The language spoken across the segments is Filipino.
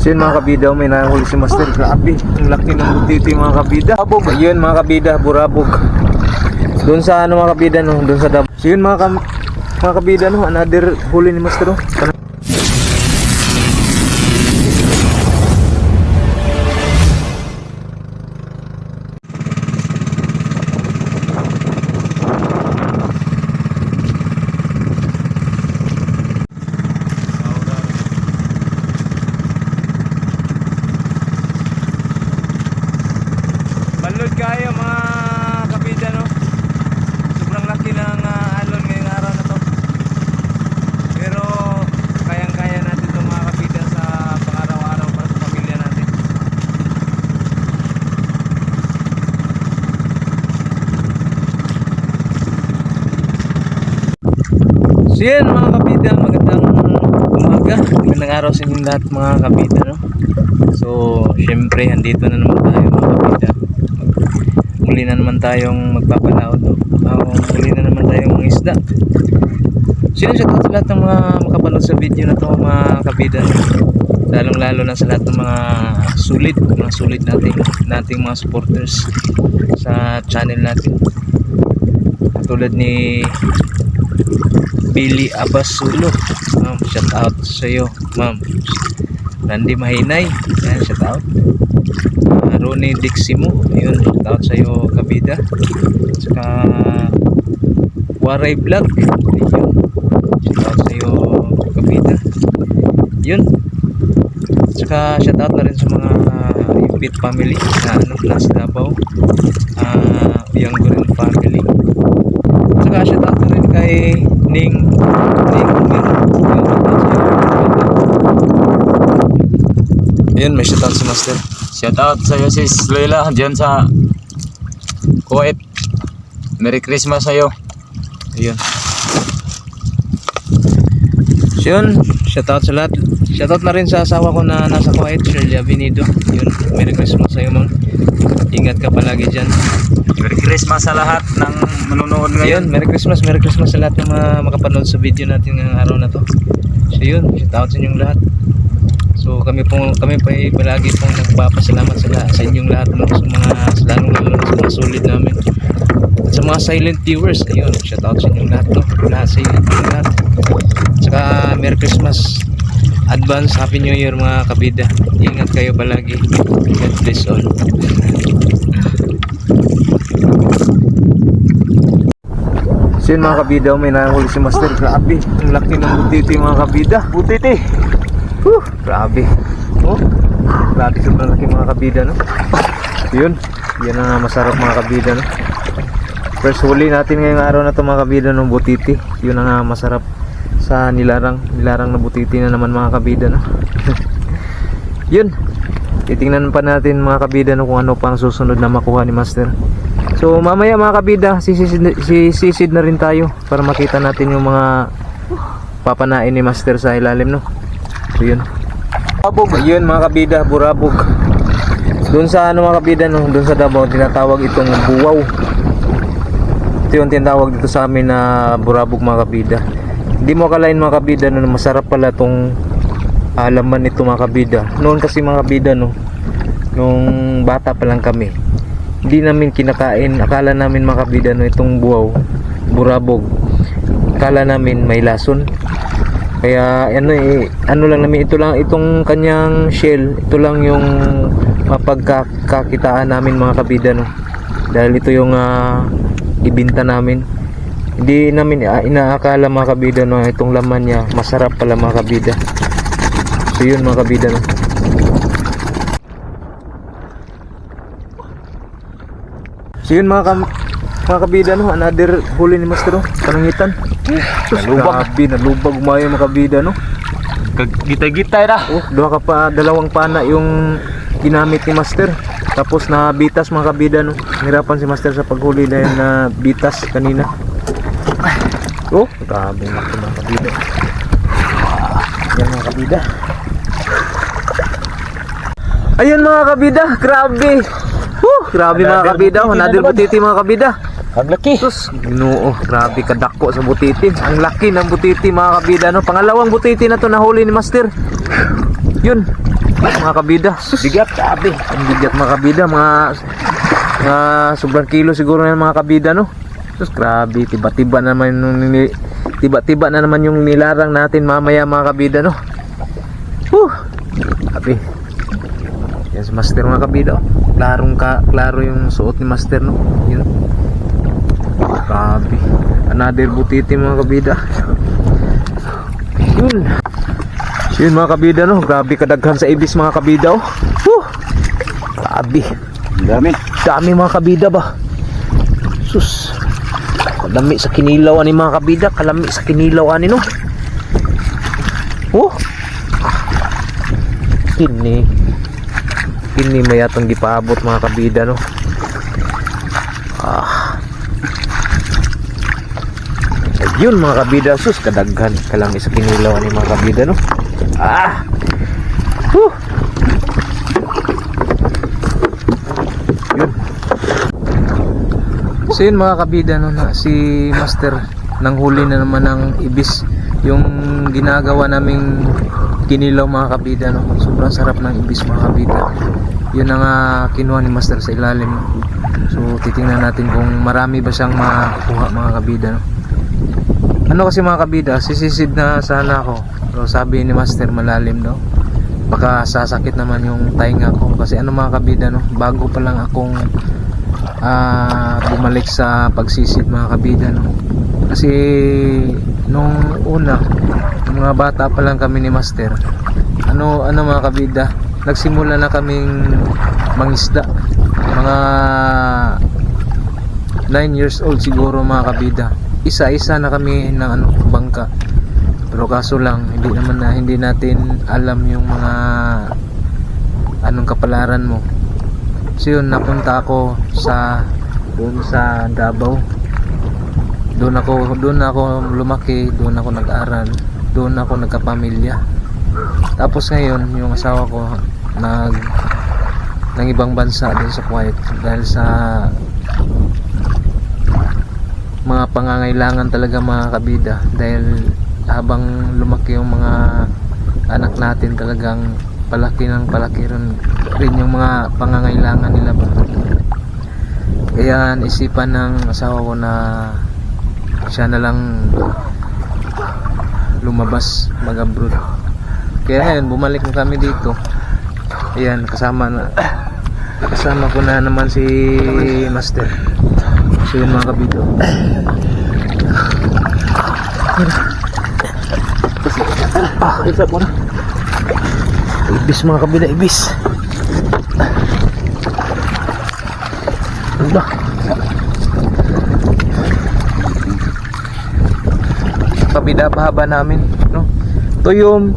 So yun mga kabida, may nahuli si Master. Grabe, ang laki ng butiti mga kabida. Abog. Yun mga kabida, burabog. Doon sa ano mga kabida no, doon sa dam. So yun mga, kam- mga kabida no, another huli ni Master no. Balod kayo mga kabida no. Sobrang laki ng ah, alon ngayong araw na to. Pero kayang-kaya natin itong mga kabida sa pang-araw-araw para sa pamilya natin. So yan mga kabida, magandang umaga. Magandang araw sa inyong lahat mga kabida no. So, syempre, andito na naman tayo mga kapita. Muli na naman tayong magpapalaod. Oh. muli na naman tayong mga isda. So, yun, shout out sa lahat ng mga makapanood sa video na to mga kapita. Lalong lalo na sa lahat ng mga sulit, mga sulit nating, nating mga supporters sa channel natin. Tulad ni Billy Abasulo. Ma'am, shout out sa iyo, ma'am. Randy Mahinay, yan, shout out. Uh, Ronnie Diximo, yun, shout out sa iyo, Kabida. Saka Waray Vlog, yun, shout out sa iyo, Kabida. Yun. Saka shout out na rin sa mga Ipit family na ano, nasa Davao. Ah, yung Gurin family. Saka shout out rin kay Ning Ayun, may shoutout si Master. Shoutout sa iyo sis Loela dyan sa Kuwait. Merry Christmas sa iyo. Ayun. So yun, shoutout sa lahat. Shoutout na rin sa asawa ko na nasa Kuwait, Shirley Avenido. Yun, Merry Christmas sa'yo, ma'am. Ingat ka palagi dyan. Merry Christmas sa lahat ng manonood ngayon. Merry Christmas, Merry Christmas sa lahat ng mga makapanood sa video natin ngayong araw na to. So yun, shoutout sa inyong lahat. So kami po kami pa ay palagi pong nagpapasalamat sa lahat sa inyong lahat no, sa mga sa lalong lalo sa mga solid namin. At sa mga silent viewers, ayun, shoutout sa inyong lahat no. Lahat sa inyong lahat. Saka Merry Christmas. Advance Happy New Year mga kabida. Ingat kayo palagi. God bless all. So yun mga kabida, may nahuli si Master. Grabe, ang laki ng butiti mga kabida. Butiti! Whew, grabe. Oh, grabe sobrang laki mga kabida, no? Yun, yan ang masarap mga kabida, no? First huli natin ngayong araw na to mga kabida ng butiti. Yun ang ah, masarap sa nilarang. Nilarang na butiti na naman mga kabida, no? Yun, titingnan pa natin mga kabida no, kung ano pang susunod na makuha ni Master. So mamaya mga kabida, sisisid, sisisid na rin tayo para makita natin yung mga papanain ni Master sa ilalim no. So yun. Burabog, yun mga kabida, burabog. Doon sa ano mga kabida no, doon sa Davao tinatawag itong buwaw. Ito yung tinatawag dito sa amin na burabog mga kabida. Hindi mo akalain mga kabida na masarap pala tong alaman nito mga kabida. Noon kasi mga kabida no, nung bata pa lang kami, hindi namin kinakain. Akala namin mga kabida no, itong buwaw, burabog. Akala namin may lason. Kaya ano eh, ano lang namin ito lang itong kanyang shell, ito lang yung mapagkakitaan namin mga kabida no. Dahil ito yung ah, ibinta namin. Hindi namin ah, inaakala mga kabida no itong laman niya masarap pala mga kabida. So yun mga kabida no. So yun mga kam mga kabida no, another huli ni Master no, panangitan. nalubag. Grabe, nalubag umayo mga kabida no. Gitay-gitay na. Oh, duha ka pa dalawang pana yung ginamit ni Master. Tapos na bitas mga kabida no. Hirapan si Master sa paghuli dahil na bitas kanina. Oh, grabe na mga kabida. Yan mga kabida. Ayun mga kabida, grabe. Woo, grabe mga kabida, na another naman. butiti mga kabida. Ang laki. Sus, ginoo, grabe kadako sa butiti. Ang laki ng butiti mga kabida no. Pangalawang butiti na to nahuli ni Master. Yun. mga kabida. Sus. Bigat, sabi. Ang bigat mga kabida, mga mga sobrang kilo siguro yan mga kabida no. Sus, grabe, tiba-tiba naman yung tiba-tiba na naman yung nilarang natin mamaya mga kabida no. Huh. Grabe. Yan si Master mga kabida. oh. Klarong ka, klaro yung suot ni Master no. Yun. Grabe. Another butiti mga kabida. Yun. Yun mga kabida no. Grabe kadaghan sa ibis mga kabida oh. Huh. Grabe. Dami. Dami mga kabida ba? Sus. Kalami sa kinilaw ani mga kabida, kalami sa kinilaw ani no. Oh. Kini. Kini mayatong gipaabot mga kabida no. Ah. Ayun mga kabida, sus kadaghan kalami sa kinilaw ani mga kabida no. Ah. Huh. So yun mga kabida no, na si Master nang huli na naman ng ibis yung ginagawa naming kinilaw mga kabida no. Sobrang sarap ng ibis mga kabida. Yun ang ah, kinuha ni Master sa ilalim. no. So titingnan natin kung marami ba siyang makukuha mga kabida no. Ano kasi mga kabida, sisisid na sana ako. Pero sabi ni Master malalim daw. Baka sasakit naman yung tainga ko kasi ano mga kabida no, bago pa lang akong ah bumalik sa pagsisid mga kabida no. Kasi nung una, nung mga bata pa lang kami ni Master. Ano ano mga kabida, nagsimula na kaming mangisda. Mga 9 years old siguro mga kabida. Isa-isa na kami ng ano bangka. Pero kaso lang hindi naman na hindi natin alam yung mga anong kapalaran mo. So yun, napunta ako sa doon sa Davao. Doon ako doon ako lumaki, doon ako nag-aral, doon ako nagkapamilya. Tapos ngayon, yung asawa ko nag ng ibang bansa din sa Kuwait dahil sa mga pangangailangan talaga mga kabida dahil habang lumaki yung mga anak natin talagang palaki ng palaki rin, rin yung mga pangangailangan nila ba kaya isipan ng asawa ko na siya na lang lumabas mag abroad kaya ayun bumalik na kami dito. Ayan kasama na kasama ko na naman si master. So yun mga kabito ah ibis mga kabila ibis ano ba kabida pahaba namin no? Tuyom.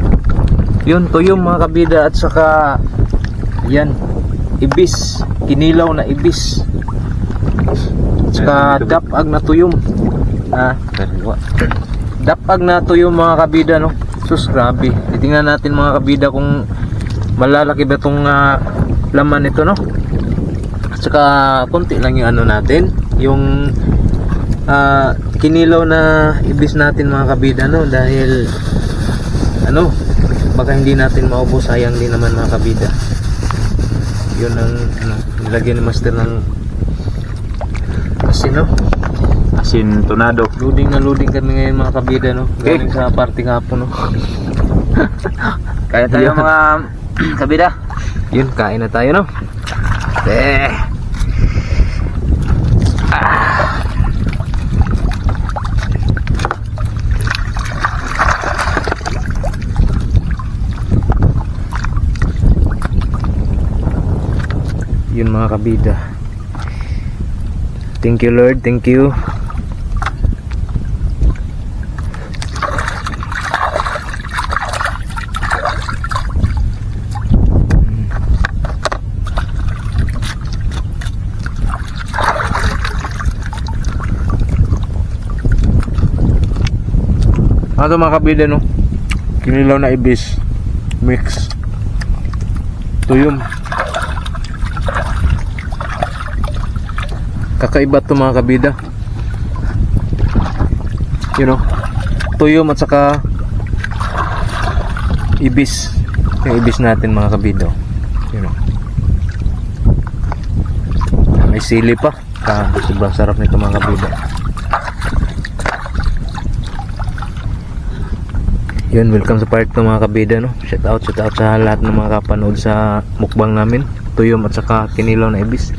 Yun tuyom mga kabida at saka yan ibis. Kinilaw na ibis. At saka dapag na tuyom. Ah dapag na tuyom mga kabida no? Sus grabe. Titingnan natin mga kabida kung malalaki ba itong ah, laman nito no at saka konti lang yung ano natin. Yung ah, kinilaw na ibis natin mga kabida no? Dahil ano baka hindi natin maubos. Sayang din naman mga kabida. Yun ang ano, nilagyan ni master ng kasi no? Asin tunado. loading na loading kami ngayon mga kabida no? Okay. galing sa party hapon no? Kaya tayo, mga kabida. yun kain na tayo no? Eh mga kabida thank you lord thank you Ano mga kabida no? Kinilaw na ibis. Mix. Tuyom. Kakaiba to mga kabida. You know? Tuyom at saka ibis. Yung ibis natin mga kabida. oh. Yun oh. May sili pa. Grabe, sobrang sarap nito mga kabida. Yun, welcome sa part 2 mga kabida no. Shout out, shout out sa lahat ng mga kapanood sa mukbang namin. Tuyom at saka kinilaw na ibis.